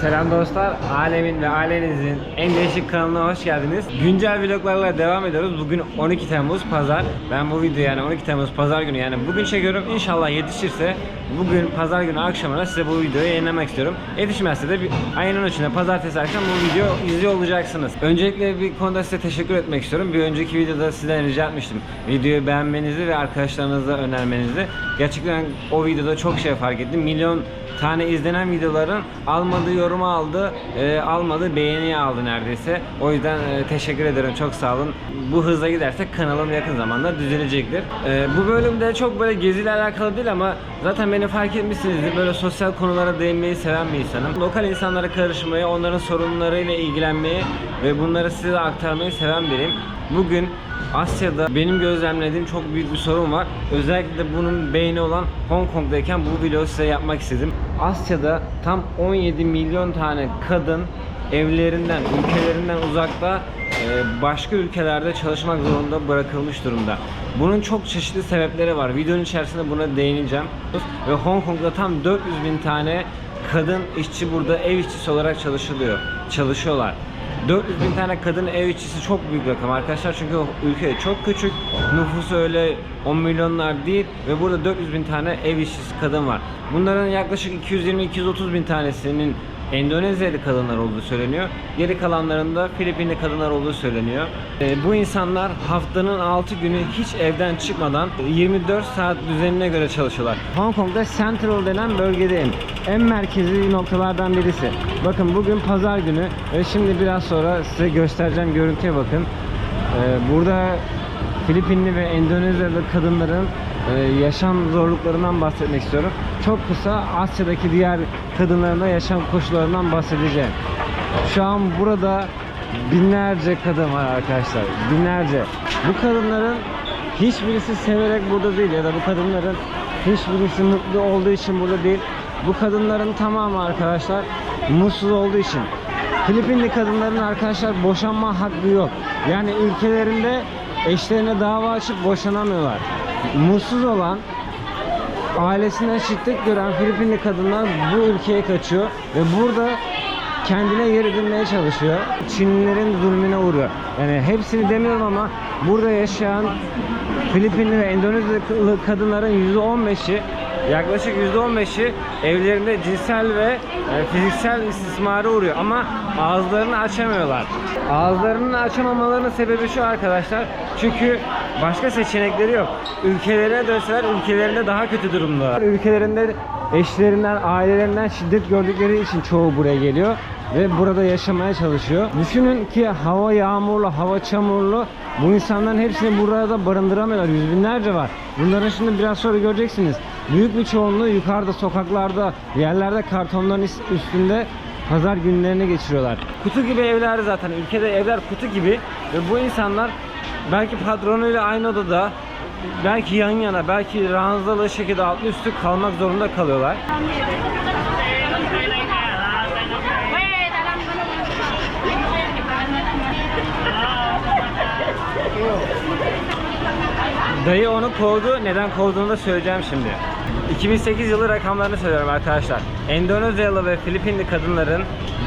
Selam dostlar. Alemin ve ailenizin en değişik kanalına hoş geldiniz. Güncel vloglarla devam ediyoruz. Bugün 12 Temmuz Pazar. Ben bu videoyu yani 12 Temmuz Pazar günü yani bugün çekiyorum. İnşallah yetişirse bugün Pazar günü akşamına size bu videoyu yayınlamak istiyorum. Yetişmezse de bir, ayın 13'ünde Pazartesi akşam bu video izliyor olacaksınız. Öncelikle bir konuda size teşekkür etmek istiyorum. Bir önceki videoda sizden rica etmiştim. Videoyu beğenmenizi ve arkadaşlarınıza önermenizi. Gerçekten o videoda çok şey fark ettim. Milyon tane izlenen videoların almadığı yorumu aldı, e, almadığı beğeniyi aldı neredeyse. O yüzden e, teşekkür ederim. Çok sağ olun. Bu hızla gidersek kanalım yakın zamanda düzelecektir. E, bu bölümde çok böyle geziyle alakalı değil ama zaten beni fark etmişsinizdir. Böyle sosyal konulara değinmeyi seven bir insanım. Lokal insanlara karışmayı, onların sorunlarıyla ilgilenmeyi ve bunları size aktarmayı seven biriyim. Bugün Asya'da benim gözlemlediğim çok büyük bir sorun var. Özellikle bunun beyni olan Hong Kong'dayken bu videoyu size yapmak istedim. Asya'da tam 17 milyon tane kadın evlerinden, ülkelerinden uzakta e, başka ülkelerde çalışmak zorunda bırakılmış durumda. Bunun çok çeşitli sebepleri var. Videonun içerisinde buna değineceğim. Ve Hong Kong'da tam 400 bin tane kadın işçi burada ev işçisi olarak çalışılıyor. Çalışıyorlar. 400 bin tane kadın ev işçisi çok büyük rakam arkadaşlar çünkü ülke çok küçük nüfusu öyle 10 milyonlar değil ve burada 400 bin tane ev işçisi kadın var. Bunların yaklaşık 220-230 bin tanesinin Endonezyalı kadınlar olduğu söyleniyor. Geri kalanlarında Filipinli kadınlar olduğu söyleniyor. Ee, bu insanlar haftanın 6 günü hiç evden çıkmadan 24 saat düzenine göre çalışıyorlar. Hong Kong'da Central denen bölgedeyim. En merkezi noktalardan birisi. Bakın bugün pazar günü ve şimdi biraz sonra size göstereceğim görüntüye bakın. Ee, burada Filipinli ve Endonezyalı kadınların e, yaşam zorluklarından bahsetmek istiyorum. Çok kısa Asya'daki diğer kadınların da yaşam koşullarından bahsedeceğim. Şu an burada binlerce kadın var arkadaşlar. Binlerce. Bu kadınların hiçbirisi severek burada değil ya da bu kadınların hiçbirisi mutlu olduğu için burada değil. Bu kadınların tamamı arkadaşlar mutsuz olduğu için. Filipinli kadınların arkadaşlar boşanma hakkı yok. Yani ülkelerinde eşlerine dava açıp boşanamıyorlar. Mutsuz olan ailesinden şiddet gören Filipinli kadınlar bu ülkeye kaçıyor ve burada kendine yer edinmeye çalışıyor. Çinlilerin zulmüne uğruyor. Yani hepsini demiyorum ama burada yaşayan Filipinli ve Endonezyalı kadınların %15'i yaklaşık %15'i evlerinde cinsel ve e, fiziksel istismara uğruyor ama ağızlarını açamıyorlar. Ağızlarını açamamalarının sebebi şu arkadaşlar. Çünkü başka seçenekleri yok. Ülkelerine dönseler ülkelerinde daha kötü durumda. Ülkelerinde eşlerinden, ailelerinden şiddet gördükleri için çoğu buraya geliyor ve burada yaşamaya çalışıyor. Düşünün ki hava yağmurlu, hava çamurlu. Bu insanların hepsini burada barındıramıyorlar. Yüz binlerce var. Bunların şimdi biraz sonra göreceksiniz. Büyük bir çoğunluğu yukarıda, sokaklarda, yerlerde kartonların üstünde pazar günlerini geçiriyorlar. Kutu gibi evler zaten. Ülkede evler kutu gibi ve bu insanlar belki patronuyla aynı odada belki yan yana, belki ranzalı şekilde altlı üstü kalmak zorunda kalıyorlar. Dayı onu kovdu. Neden kovduğunu da söyleyeceğim şimdi. 2008 yılı rakamlarını söylüyorum arkadaşlar. Endonezyalı ve Filipinli kadınların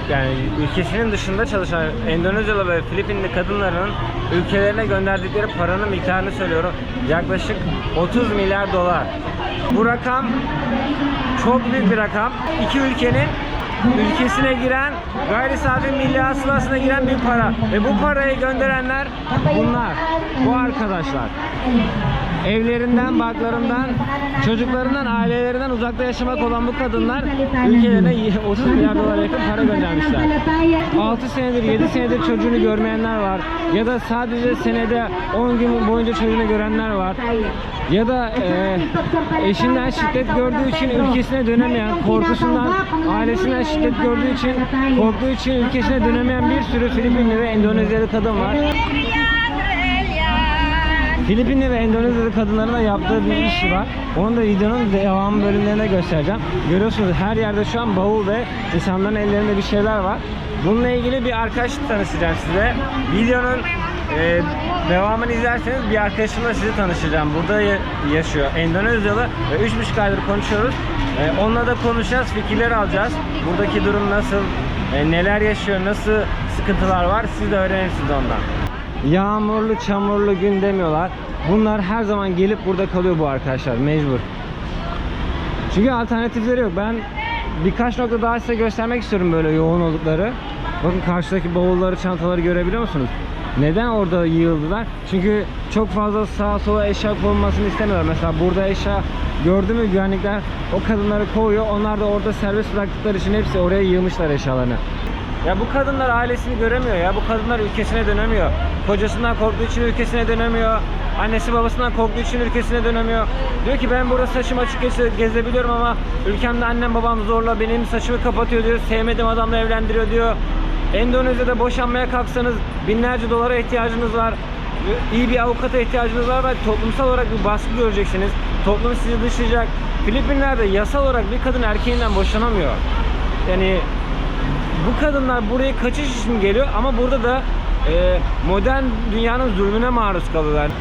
yani ülkesinin dışında çalışan Endonezyalı ve Filipinli kadınların ülkelerine gönderdikleri paranın miktarını söylüyorum. Yaklaşık 30 milyar dolar. Bu rakam çok büyük bir rakam. İki ülkenin ülkesine giren gayri safi milli hasılasına giren bir para. Ve bu parayı gönderenler bunlar. Bu arkadaşlar. Evlerinden, barklarından, çocuklarından, ailelerinden uzakta yaşamak olan bu kadınlar ülkelerine 30 milyar dolar yakın para göndermişler. 6 senedir, 7 senedir çocuğunu görmeyenler var. Ya da sadece senede 10 gün boyunca çocuğunu görenler var. Ya da e, eşinden şiddet gördüğü için ülkesine dönemeyen, korkusundan ailesinden şiddet gördüğü için, korktuğu için ülkesine dönemeyen bir sürü Filipinli ve Endonezyalı kadın var. Filipinli ve Endonezyalı kadınların da yaptığı bir iş var. Onu da videonun devam bölümlerinde göstereceğim. Görüyorsunuz her yerde şu an bavul ve insanların ellerinde bir şeyler var. Bununla ilgili bir arkadaş tanıştıracağım size. Videonun e, devamını izlerseniz bir arkadaşımla sizi tanıştıracağım. Burada ya- yaşıyor. Endonezyalı ve 3,5 aydır konuşuyoruz. E, onunla da konuşacağız, fikirler alacağız. Buradaki durum nasıl, e, neler yaşıyor, nasıl sıkıntılar var siz de öğrenirsiniz ondan. Yağmurlu, çamurlu gün demiyorlar. Bunlar her zaman gelip burada kalıyor bu arkadaşlar mecbur. Çünkü alternatifleri yok. Ben birkaç nokta daha size göstermek istiyorum böyle yoğun oldukları. Bakın karşıdaki bavulları, çantaları görebiliyor musunuz? Neden orada yığıldılar? Çünkü çok fazla sağa sola eşya konulmasını istemiyorlar. Mesela burada eşya gördü mü güvenlikler o kadınları kovuyor. Onlar da orada serbest bıraktıkları için hepsi oraya yığmışlar eşyalarını. Ya bu kadınlar ailesini göremiyor ya. Bu kadınlar ülkesine dönemiyor. Kocasından korktuğu için ülkesine dönemiyor. Annesi babasından korktuğu için ülkesine dönemiyor. Diyor ki ben burada saçım açık geze- gezebiliyorum ama ülkemde annem babam zorla benim saçımı kapatıyor diyor. Sevmediğim adamla evlendiriyor diyor. Endonezya'da boşanmaya kalksanız binlerce dolara ihtiyacınız var. İyi bir avukata ihtiyacınız var ve toplumsal olarak bir baskı göreceksiniz. Toplum sizi dışlayacak. Filipinler'de yasal olarak bir kadın erkeğinden boşanamıyor. Yani bu kadınlar buraya kaçış için geliyor ama burada da e, modern dünyanın zulmüne maruz kalıyorlar.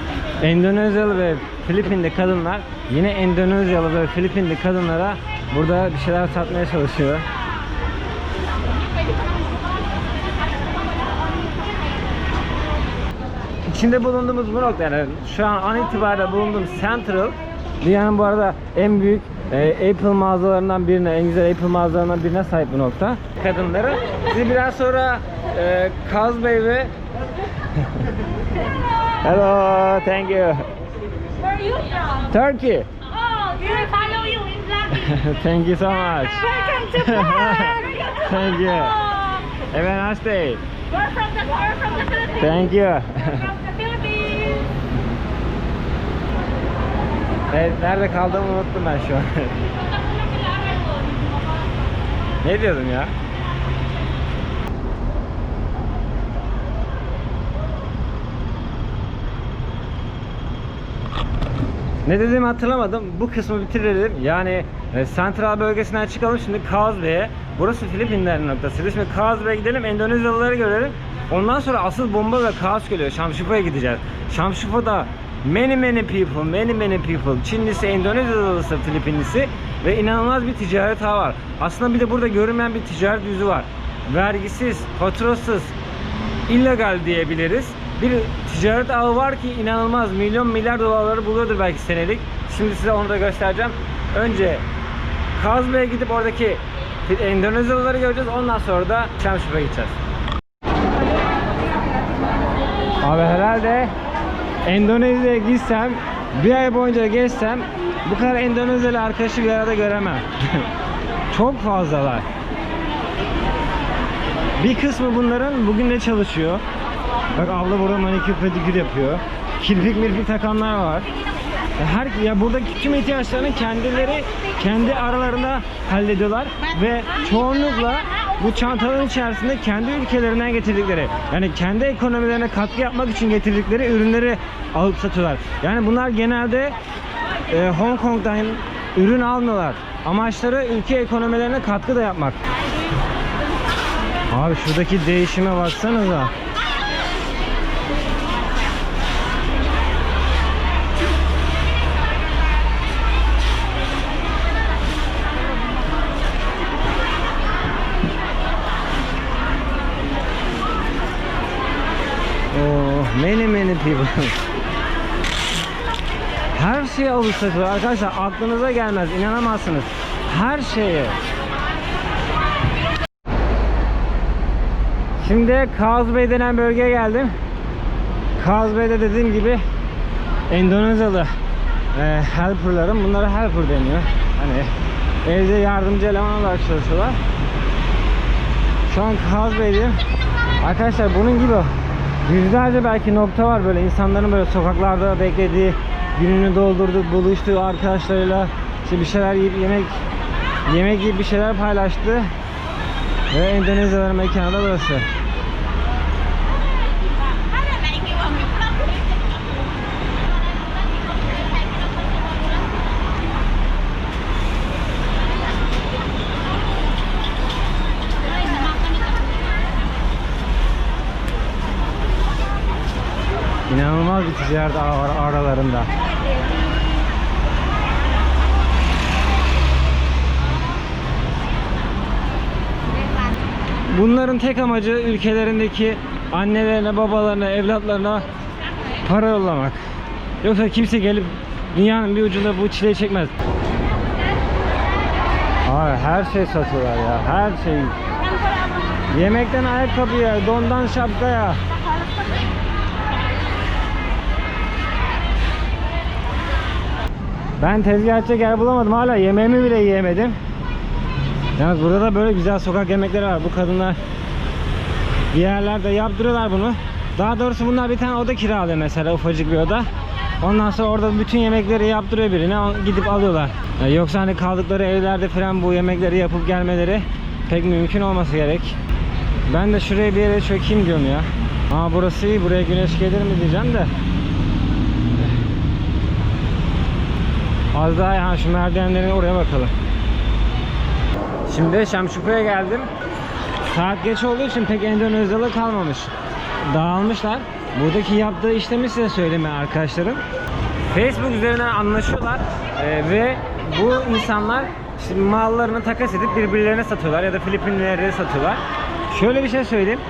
Endonezyalı ve Filipinli kadınlar yine Endonezyalı ve Filipinli kadınlara burada bir şeyler satmaya çalışıyor. İçinde bulunduğumuz bu nokta yani şu an an itibariyle bulunduğum Central dünyanın bu arada en büyük e, Apple mağazalarından birine, en güzel Apple mağazalarından birine sahip bu nokta. Kadınları. Sizi biraz sonra e, Kaz Bey ve Hello, thank you. Where are you from? Turkey. Oh, we follow you exactly. thank you so much. Welcome to Prague. Thank you. Oh, Have a nice day. we're from the we're from the Philippines. Thank you. We're from the Philippines. Evet, nerede kaldığımı unuttum ben şu an. ne diyordum ya? Ne dediğimi hatırlamadım. Bu kısmı bitirelim. Yani e, Sentral bölgesinden çıkalım şimdi Kaz Bey'e. Burası Filipinlerin noktası. Şimdi Kaz Bey'e gidelim. Endonezyalıları görelim. Ondan sonra asıl bomba ve kaos geliyor. Şamşupa'ya gideceğiz. Şamşupa'da many many people, many many people. Çinlisi, Endonezyalısı, Filipinlisi ve inanılmaz bir ticaret ağı var. Aslında bir de burada görünmeyen bir ticaret yüzü var. Vergisiz, faturasız, illegal diyebiliriz. Bir ticaret ağı var ki inanılmaz milyon milyar dolarları buluyordur belki senelik. Şimdi size onu da göstereceğim. Önce Kaz Bey'e gidip oradaki Endonezyalıları göreceğiz. Ondan sonra da Şamşup'a gideceğiz. Abi herhalde Endonezya'ya gitsem bir ay boyunca gezsem bu kadar Endonezyalı arkadaşı bir arada göremem. Çok fazlalar. Bir kısmı bunların bugün de çalışıyor. Bak abla burada manikür pedikür yapıyor. Kirpik mirpik takanlar var. Her ya buradaki tüm ihtiyaçlarını kendileri kendi aralarında hallediyorlar ve çoğunlukla bu çantaların içerisinde kendi ülkelerinden getirdikleri yani kendi ekonomilerine katkı yapmak için getirdikleri ürünleri alıp satıyorlar. Yani bunlar genelde e, Hong Kong'dan ürün almıyorlar. Amaçları ülke ekonomilerine katkı da yapmak. Abi şuradaki değişime baksanıza. Oh, many many people. Her alıp satıyor arkadaşlar aklınıza gelmez inanamazsınız. Her şeye. Şimdi Kaz Bey denen bölgeye geldim. Kaz Bey'de dediğim gibi Endonezyalı e, helperlarım. Bunlara helper deniyor. Hani evde yardımcı eleman olarak çalışıyorlar. Şu an Kaz Bey'deyim. Arkadaşlar bunun gibi yüzlerce belki nokta var böyle insanların böyle sokaklarda beklediği, gününü doldurduğu, buluştuğu arkadaşlarıyla işte bir şeyler yiyip yemek yemek yiyip bir şeyler paylaştı. Ve Endonezyalıların mekanı da burası. İnanılmaz bir ticaret ar aralarında. Bunların tek amacı ülkelerindeki annelerine, babalarına, evlatlarına para yollamak. Yoksa kimse gelip dünyanın bir ucunda bu çileyi çekmez. Abi her şey satıyorlar ya. Her şey. Yemekten ayakkabıya, dondan şapkaya. Ben tezgah açacak yer bulamadım hala yemeğimi bile yiyemedim. Yalnız burada da böyle güzel sokak yemekleri var. Bu kadınlar bir yerlerde yaptırıyorlar bunu. Daha doğrusu bunlar bir tane oda kiralıyor mesela ufacık bir oda. Ondan sonra orada bütün yemekleri yaptırıyor birine gidip alıyorlar. Ya Yoksa hani kaldıkları evlerde falan bu yemekleri yapıp gelmeleri pek mümkün olması gerek. Ben de şuraya bir yere çökeyim diyorum ya. Aa burası iyi buraya güneş gelir mi diyeceğim de. Az daha ha, şu merdivenlerin oraya bakalım. Şimdi Şamşupa'ya geldim. Saat geç olduğu için pek Endonezyalı kalmamış. Dağılmışlar. Buradaki yaptığı işlemi size söyleme arkadaşlarım. Facebook üzerinden anlaşıyorlar Ee, ve bu insanlar işte mallarını takas edip birbirlerine satıyorlar ya da Filipinlilere satıyorlar. Şöyle bir şey söyleyeyim.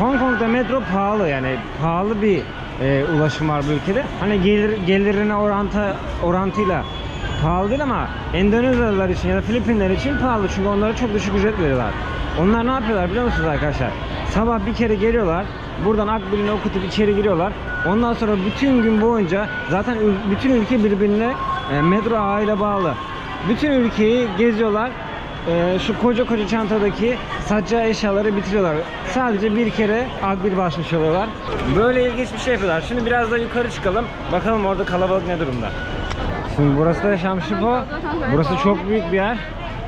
Hong Kong'da metro pahalı yani pahalı bir e, ulaşım var bu ülkede. Hani gelir, gelirine orantı orantıyla pahalı değil ama Endonezyalılar için ya da Filipinler için pahalı çünkü onlara çok düşük ücret veriyorlar. Onlar ne yapıyorlar biliyor musunuz arkadaşlar? Sabah bir kere geliyorlar, buradan akbilini okutup içeri giriyorlar. Ondan sonra bütün gün boyunca zaten bütün ülke birbirine e, metro ağıyla bağlı. Bütün ülkeyi geziyorlar. E, şu koca koca çantadaki saçma eşyaları bitiriyorlar. Sadece bir kere akbil basmış oluyorlar. Böyle ilginç bir şey yapıyorlar. Şimdi biraz da yukarı çıkalım. Bakalım orada kalabalık ne durumda. Şimdi burası da Şamşipo. Burası çok büyük bir yer.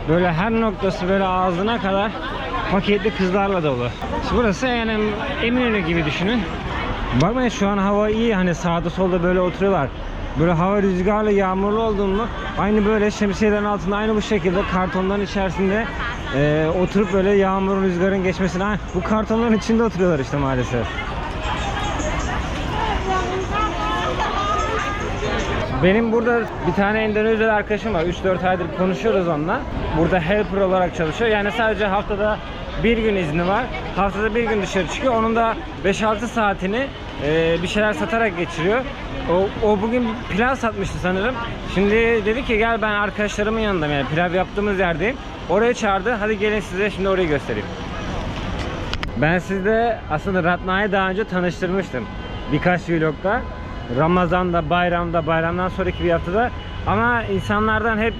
Böyle her noktası böyle ağzına kadar paketli kızlarla dolu. Şimdi burası yani Eminönü gibi düşünün. Bakmayın şu an hava iyi hani sağda solda böyle oturuyorlar. Böyle hava rüzgarlı yağmurlu olduğunda aynı böyle şemsiyelerin altında aynı bu şekilde kartonların içerisinde e, oturup böyle yağmurun rüzgarın geçmesine bu kartonların içinde oturuyorlar işte maalesef. Benim burada bir tane Endonezyalı arkadaşım var. 3-4 aydır konuşuyoruz onunla. Burada helper olarak çalışıyor. Yani sadece haftada bir gün izni var. Haftada bir gün dışarı çıkıyor. Onun da 5-6 saatini e, bir şeyler satarak geçiriyor. O, o bugün pilav satmıştı sanırım. Şimdi dedi ki gel ben arkadaşlarımın yanındayım. Yani pilav yaptığımız yerdeyim. Oraya çağırdı. Hadi gelin size şimdi orayı göstereyim. Ben sizde aslında Ratna'yı daha önce tanıştırmıştım. Birkaç vlogda. Ramazan'da, bayramda, bayramdan sonraki bir haftada. Ama insanlardan hep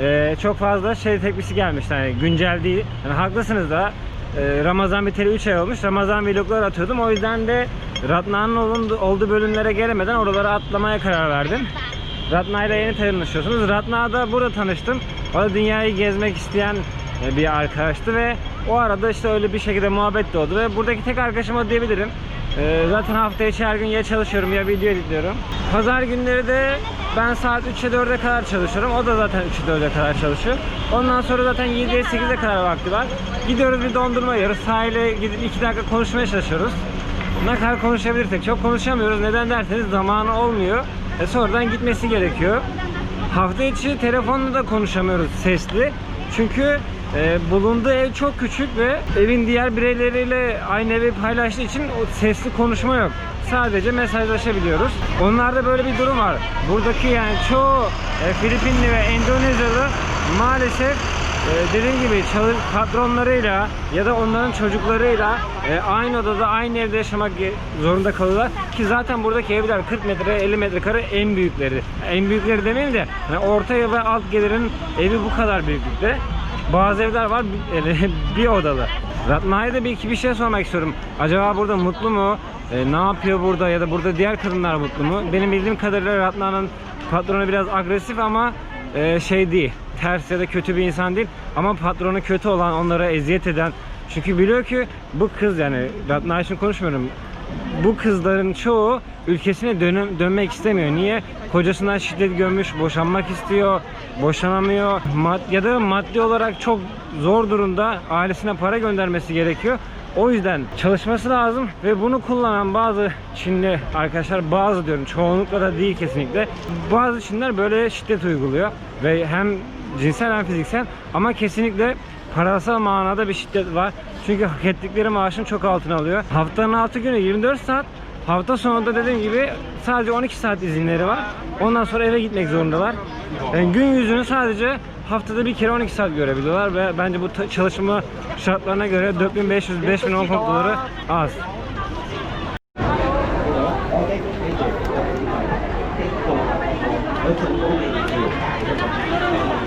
e, çok fazla şey tepkisi gelmişti. Yani güncel değil. Yani haklısınız da. E, Ramazan biteli 3 ay olmuş. Ramazan vloglar atıyordum. O yüzden de Ratna'nın olduğu bölümlere gelemeden oralara atlamaya karar verdim. Ratna ile yeni tanışıyorsunuz. Ratna'da burada tanıştım. O da dünyayı gezmek isteyen e, bir arkadaştı ve o arada işte öyle bir şekilde muhabbet de oldu ve buradaki tek arkadaşım o diyebilirim. E, zaten hafta içi her gün ya çalışıyorum ya video editliyorum. Pazar günleri de ben saat 3'e 4'e kadar çalışıyorum. O da zaten 3'e 4'e kadar çalışıyor. Ondan sonra zaten 7'ye 8'e kadar vakti var. Gidiyoruz bir dondurma yiyoruz. Sahile gidip 2 dakika konuşmaya çalışıyoruz. Ne kadar konuşabilirsek çok konuşamıyoruz. Neden derseniz zamanı olmuyor. E sonradan gitmesi gerekiyor. Hafta içi telefonla da konuşamıyoruz sesli. Çünkü e, bulunduğu ev çok küçük ve evin diğer bireyleriyle aynı evi paylaştığı için o sesli konuşma yok. Sadece mesajlaşabiliyoruz. Onlarda böyle bir durum var. Buradaki yani çoğu e, Filipinli ve Endonezyalı maalesef ee, dediğim gibi patronlarıyla ya da onların çocuklarıyla e, aynı odada aynı evde yaşamak zorunda kalıyorlar ki zaten buradaki evler 40 metre 50 metrekare en büyükleri en büyükleri demeyeyim de yani orta ve alt gelirin evi bu kadar büyüklükte bazı evler var bir, bir odalı. Ratna'ya da bir iki bir şey sormak istiyorum. Acaba burada mutlu mu? E, ne yapıyor burada ya da burada diğer kadınlar mutlu mu? Benim bildiğim kadarıyla Ratna'nın patronu biraz agresif ama e, şey değil. Ters ya da kötü bir insan değil ama patronu kötü olan onlara eziyet eden. Çünkü biliyor ki bu kız yani Ratna için konuşmuyorum bu kızların çoğu ülkesine dönüm, dönmek istemiyor. Niye? Kocasından şiddet görmüş, boşanmak istiyor, boşanamıyor. Mad ya da maddi olarak çok zor durumda ailesine para göndermesi gerekiyor. O yüzden çalışması lazım ve bunu kullanan bazı Çinli arkadaşlar bazı diyorum çoğunlukla da değil kesinlikle. Bazı Çinler böyle şiddet uyguluyor ve hem cinsel hem fiziksel ama kesinlikle parasal manada bir şiddet var. Çünkü hak ettikleri maaşın çok altına alıyor. Haftanın 6 günü 24 saat. Hafta sonunda dediğim gibi sadece 12 saat izinleri var. Ondan sonra eve gitmek zorundalar. Yani gün yüzünü sadece haftada bir kere 12 saat görebiliyorlar ve bence bu çalışma şartlarına göre 4500-5000 Hong doları az.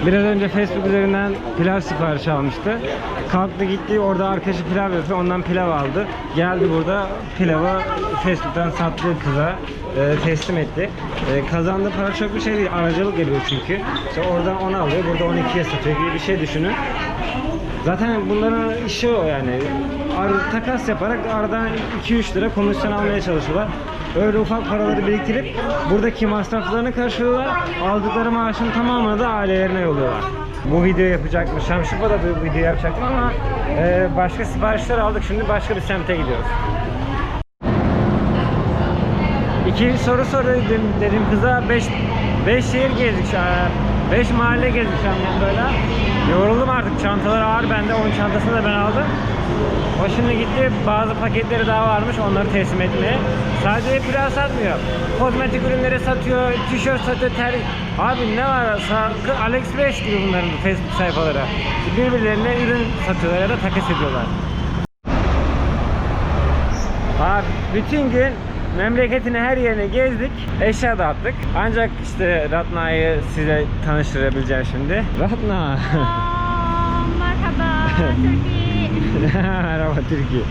Biraz önce Facebook üzerinden pilav siparişi almıştı. Kalktı gitti orada arkadaşı pilav yapıyor ondan pilav aldı. Geldi burada pilavı Facebook'tan sattığı kıza e, teslim etti. E, kazandığı para çok bir şey değil aracılık ediyor çünkü. İşte oradan onu alıyor burada 12'ye satıyor gibi bir şey düşünün. Zaten bunların işi o yani. Ar- takas yaparak aradan 2-3 lira komisyon almaya çalışıyorlar. Öyle ufak paraları biriktirip buradaki masraflarını karşılıyorlar. Aldıkları maaşın tamamını da ailelerine yolluyorlar. Bu video yapacakmış. Şamşıpa da bu video yapacaktım ama e, başka siparişler aldık. Şimdi başka bir semte gidiyoruz. İki soru soru dedim, kıza 5 5 şehir gezdik. 5 mahalle gezdik şu an böyle. Yoruldum artık çantalar ağır bende onun çantasını da ben aldım. O şimdi gitti bazı paketleri daha varmış onları teslim etmeye. Sadece pilav satmıyor. Kozmetik ürünleri satıyor, tişört satıyor, ter... Abi ne var? Sa- AliExpress gibi bunların Facebook sayfaları. Birbirlerine ürün satıyorlar ya da takas ediyorlar. Abi bütün gün memleketin her yerini gezdik, eşya dağıttık. Ancak işte Ratna'yı size tanıştırabileceğim şimdi. Ratna. Marhaba, Turkey.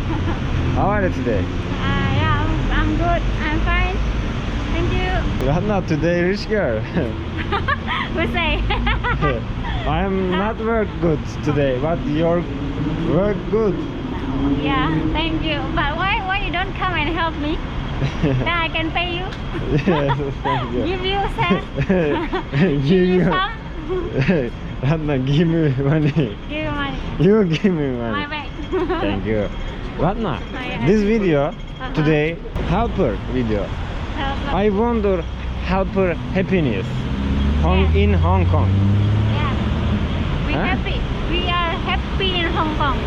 How are you today? Uh, yeah, I'm, I'm good. I'm fine. Thank you. Ratna today rich girl. we say. I am not work good today, but your work good. yeah, thank you. But why why you don't come and help me? Then I can pay you. yes, thank you. Give you some. give me some. Ratna, give me money. Give you give me My money. Thank you. Ratna, this video Uh-huh. today helper video. Help. I wonder helper happiness Hong, Yeah. in Hong Kong. Yeah. We Huh? happy. We are happy in Hong Kong.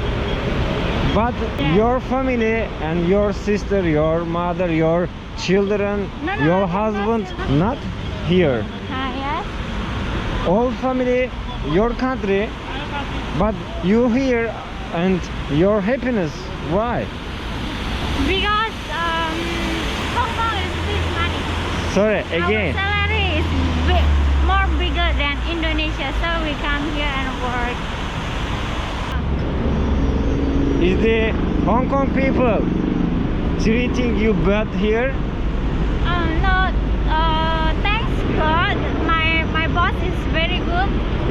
But Yeah. your family and your sister, your mother, your children, No, no, your no, husband no. not here. Ah, yes. All family, your country, but you here and your happiness. Why? Because um, Hong Kong is big money. Sorry, again. Our salary is big, more bigger than Indonesia, so we come here and work. Is the Hong Kong people treating you bad here? Uh, no, uh, thanks God, my my boss is very.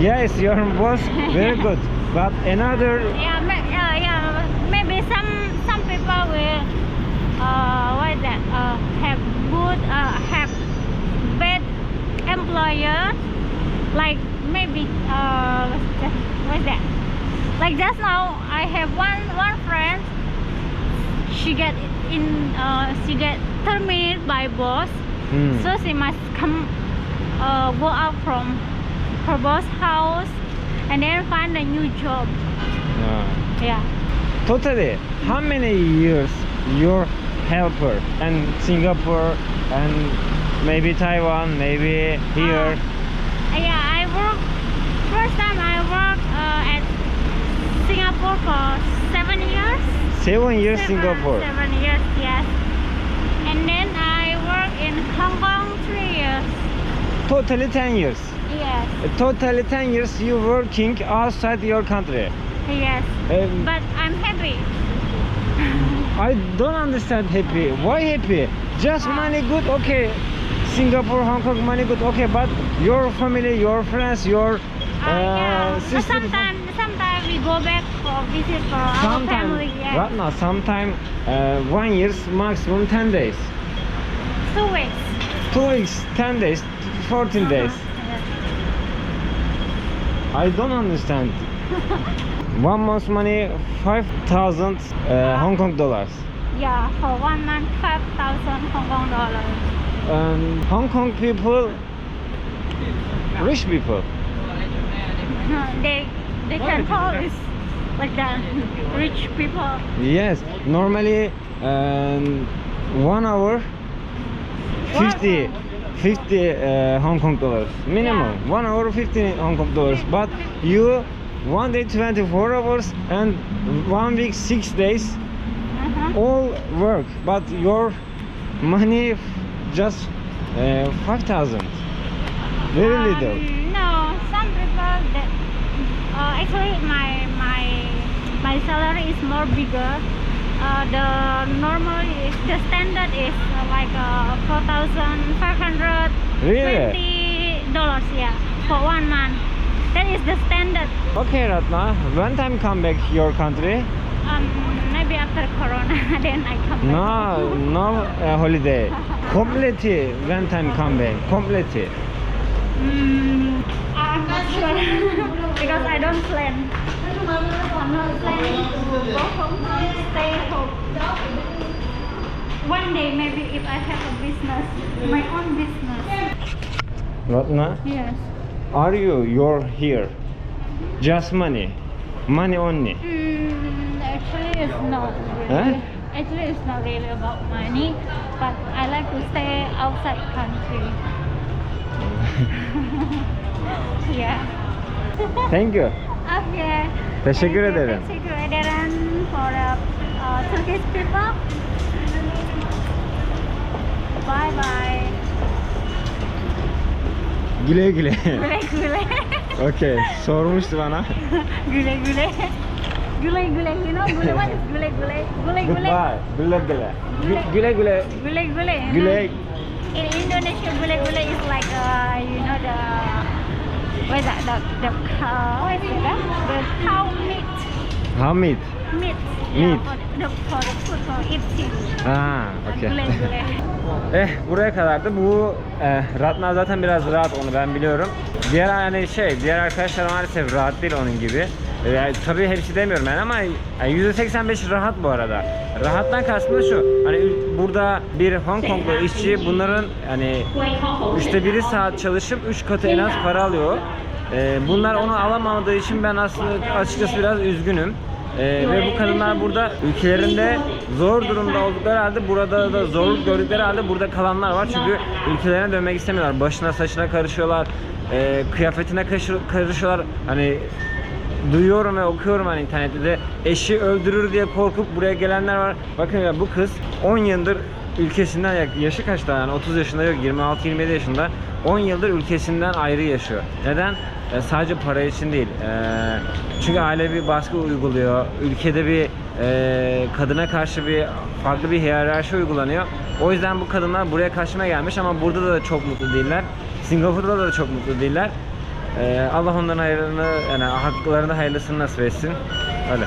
Yes, your boss very good. But another Yeah, ma- uh, yeah, maybe some some people will uh, what is that? Uh, have good, uh, have bad employer, like maybe uh, what's that? Like just now, I have one one friend. She get in, uh, she get terminated by boss, Hmm. so she must come, uh, go out from her boss house, and then find a new job. Ah. Yeah. Totally, how many years your helper and Singapore and maybe Taiwan, maybe here? Uh, yeah, I work. First time I work uh, at Singapore for seven years. Seven years Seven- Singapore. Seven years, yes. And then I work in Hong Kong three years. Totally 10 years. Yes, Totally 10 years you working outside your country. yes. Um, But I'm happy. I don't understand happy. Why happy? Just money good, okay. Singapore, Hong Kong, money good, okay. But your family, your friends, your Uh, yeah. Sister- sometimes, sometimes we go back for visit for our family. Yeah. right now, sometime uh, one year's maximum 10 days. Two weeks. Two weeks, 10 days, 14 days. I don't understand. one month's money, 5,000 uh, Hong Kong dollars. Yeah, for one month, five thousand Hong Kong dollars. Um, Hong Kong people, rich people. they they can call us like that. Rich people. Yes, normally um, one hour, 50, 50 uh, Hong Kong dollars minimum. Yeah. One hour, 50 Hong Kong dollars. But you one day 24 hours and one week six days Uh-huh. all work. But your money just uh, 5,000. Very Um, little. No, some people that uh, actually my my my salary is more bigger. Uh, the normal is the standard is uh, like uh, four thousand five hundred twenty dollars. Yeah, for one month. That is the standard. Okay, Ratna. When time come back your country? Um, maybe after Corona, then I come back. No, no uh, holiday. Completely when time come back. Completely. Mm, I'm not sure because I don't plan. I'm not planning to go home, stay home. One day maybe if I have a business, my own business. Ratna, Yes. are you? You're here. Just money. Money only. Mm, actually, it's not really. Huh? Actually, it's not really about money, but I like to stay outside country. yeah. Thank you. Okay. Teşekkür Thank you, ederim. Teşekkür ederim for the uh, Turkish people. Bye bye. Güle güle. Güle güle. okay, sormuştu bana. güle güle. Güle güle. You know güle what is güle güle? Güle güle. Goodbye. Güle güle. Gü- Güle güle. Güle güle. Güle. In Indonesia, güle güle is like uh, you know the what is that the the uh, what is it? The cow meat. Hamid. Meat. Meat. Yeah, for the, for the food for eating. Ha, okay. Eh buraya kadardı. Bu eh, Ratna zaten biraz rahat onu ben biliyorum. Diğer hani şey, diğer arkadaşlar maalesef rahat değil onun gibi. E, Yani tabii hepsi demiyorum ben ama yani %85 rahat bu arada. Rahattan kastım şu. Hani burada bir Hong Konglu işçi bunların hani üçte biri saat çalışıp üç katı en az para alıyor. E, bunlar onu alamadığı için ben aslında açıkçası biraz üzgünüm. Ee, ve bu kadınlar burada ülkelerinde zor durumda oldukları halde burada da zorluk gördükleri halde burada kalanlar var. Çünkü ülkelerine dönmek istemiyorlar. Başına saçına karışıyorlar. e, kıyafetine karışı- karışıyorlar. Hani duyuyorum ve okuyorum hani internette de eşi öldürür diye korkup buraya gelenler var. Bakın ya bu kız 10 yıldır ülkesinden yaşı kaçta yani 30 yaşında yok 26-27 yaşında 10 yıldır ülkesinden ayrı yaşıyor. Neden? E, sadece para için değil. E, çünkü aile bir baskı uyguluyor. Ülkede bir e, kadına karşı bir farklı bir hiyerarşi uygulanıyor. O yüzden bu kadınlar buraya kaçmaya gelmiş ama burada da çok mutlu değiller. Singapur'da da çok mutlu değiller. Ee, Allah onların hayırını yani haklarını hayırlısını nasip etsin. Öyle.